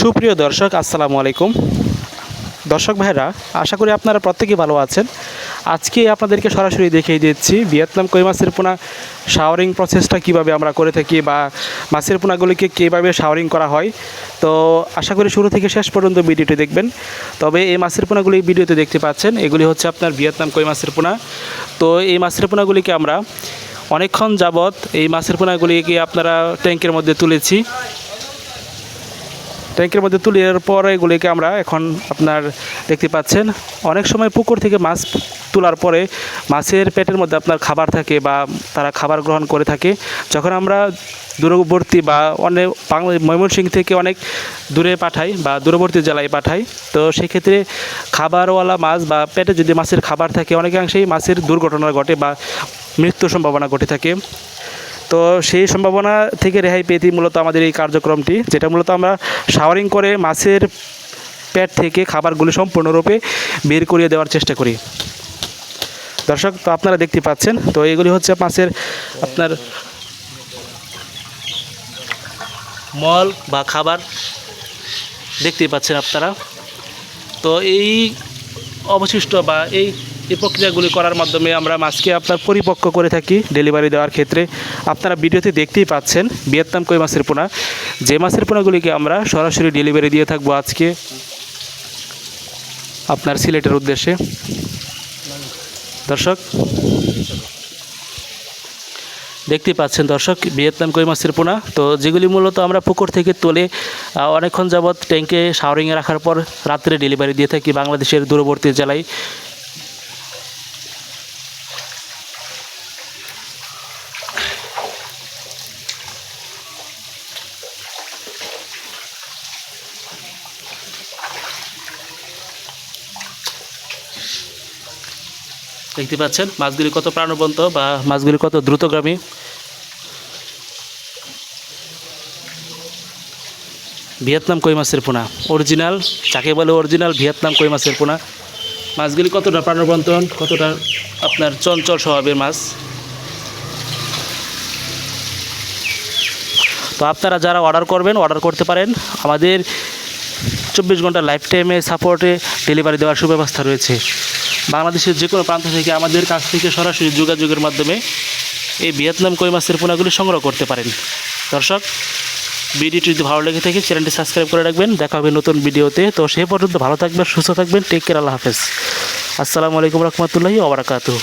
সুপ্রিয় দর্শক, আসসালামু আলাইকুম। দর্শক ভাইরা আশা করি আপনারা প্রত্যেকেই ভালো আছেন। আজকে আপনাদেরকে সরাসরি দেখিয়ে দিচ্ছি ভিয়েতনাম কই মাছের পোনা, শাওয়ারিং প্রসেসটা কীভাবে আমরা করে থাকি বা মাছের পোনাগুলিকে কীভাবে শাওয়ারিং করা হয়। তো আশা করি শুরু থেকে শেষ পর্যন্ত ভিডিওটি দেখবেন। তবে এই মাছের পোনাগুলি ভিডিওতে দেখতে পাচ্ছেন, এগুলি হচ্ছে আপনার ভিয়েতনাম কই মাছের পোনা। তো এই মাছের পোনাগুলিকে আমরা অনেকক্ষণ যাবৎ এই মাছের পোনাগুলিকে আপনারা ট্যাঙ্কের মধ্যে তুলেছি। ট্যাঙ্কের মধ্যে তুলিয়ার পরে এগুলিকে আমরা এখন আপনার দেখতে পাচ্ছেন, অনেক সময় পুকুর থেকে মাছ তোলার পরে মাছের পেটের মধ্যে আপনার খাবার থাকে বা তারা খাবার গ্রহণ করে থাকে। যখন আমরা দূরবর্তী বা অনেক বাংলা ময়মনসিংহ থেকে অনেক দূরে পাঠাই বা দূরবর্তী জেলায় পাঠাই, তো সেক্ষেত্রে খাবারওয়ালা মাছ বা পেটে যদি মাছের খাবার থাকে, অনেকাংশেই মাছের দুর্ঘটনা ঘটে বা মৃত্যুর সম্ভাবনা ঘটে থাকে। তো সেই সম্ভাবনা থেকে রেহাই পেতে মূলত আমাদের এই কার্যক্রমটি, যেটা মূলত আমরা শাওয়ারিং করে মাছের পেট থেকে খাবারগুলি সম্পূর্ণরূপে বের করিয়ে দেওয়ার চেষ্টা করি। দর্শক, তো আপনারা দেখতে পাচ্ছেন, তো এগুলি হচ্ছে মাছের আপনার মল বা খাবার। দেখতেই পাচ্ছেন আপনারা। তো এই অবশিষ্ট বা এই এই প্রক্রিয়াগুলি করার মাধ্যমে আমরা মাছকে আপনার পরিপক্ক করে থাকি ডেলিভারি দেওয়ার ক্ষেত্রে। আপনারা ভিডিওতে দেখতেই পাচ্ছেন, ভিয়েতনাম কই মাছের পোনা। যে মাছের পোনাগুলিকে আমরা সরাসরি ডেলিভারি দিয়ে থাকব আজকে আপনার সিলেটের উদ্দেশ্যে। দর্শক, দেখতেই পাচ্ছেন দর্শক, ভিয়েতনাম কই মাছের পোনা। তো যেগুলি মূলত আমরা পুকুর থেকে তুলে অনেকক্ষণ যাবৎ ট্যাঙ্কে শাওয়ারিংয়ে রাখার পর রাত্রে ডেলিভারি দিয়ে থাকি বাংলাদেশের দূরবর্তী জেলায়। দেখতে পাচ্ছেন, মাছগুলি কত প্রাণবন্ত বা মাছগুলি কত দ্রুতগামী। ভিয়েতনাম কই মাছের পোনা? অরিজিনাল যাকে বলে অরিজিনাল ভিয়েতনাম কই মাছের পোনা? মাছগুলি কতটা প্রাণবন্ত, কতটা আপনার চঞ্চল স্বভাবের মাছ? তো আপনারা যারা অর্ডার করবেন অর্ডার করতে পারেন। আমাদের চব্বিশ ঘণ্টা লাইফ টাইমে সাপোর্টে ডেলিভারি দেওয়ার সুব্যবস্থা রয়েছে। বাংলাদেশের যে কোনো প্রান্ত থেকে আমাদের কাছ থেকে সরাসরি যোগাযোগের মাধ্যমে এই ভিয়েতনাম কই মাছের পোনাগুলি সংগ্রহ করতে পারেন। দর্শক, ভিডিওটি যদি ভালো লেগে থাকে, চ্যানেলটি সাবস্ক্রাইব করে রাখবেন। দেখা হবে নতুন ভিডিওতে। তো সে পর্যন্ত ভালো থাকবেন, সুস্থ থাকবেন। টেক কেয়ার, আল্লাহ হাফেজ। আসসালামু আলাইকুম রহমতুল্লাহি ওবরাকাতুহ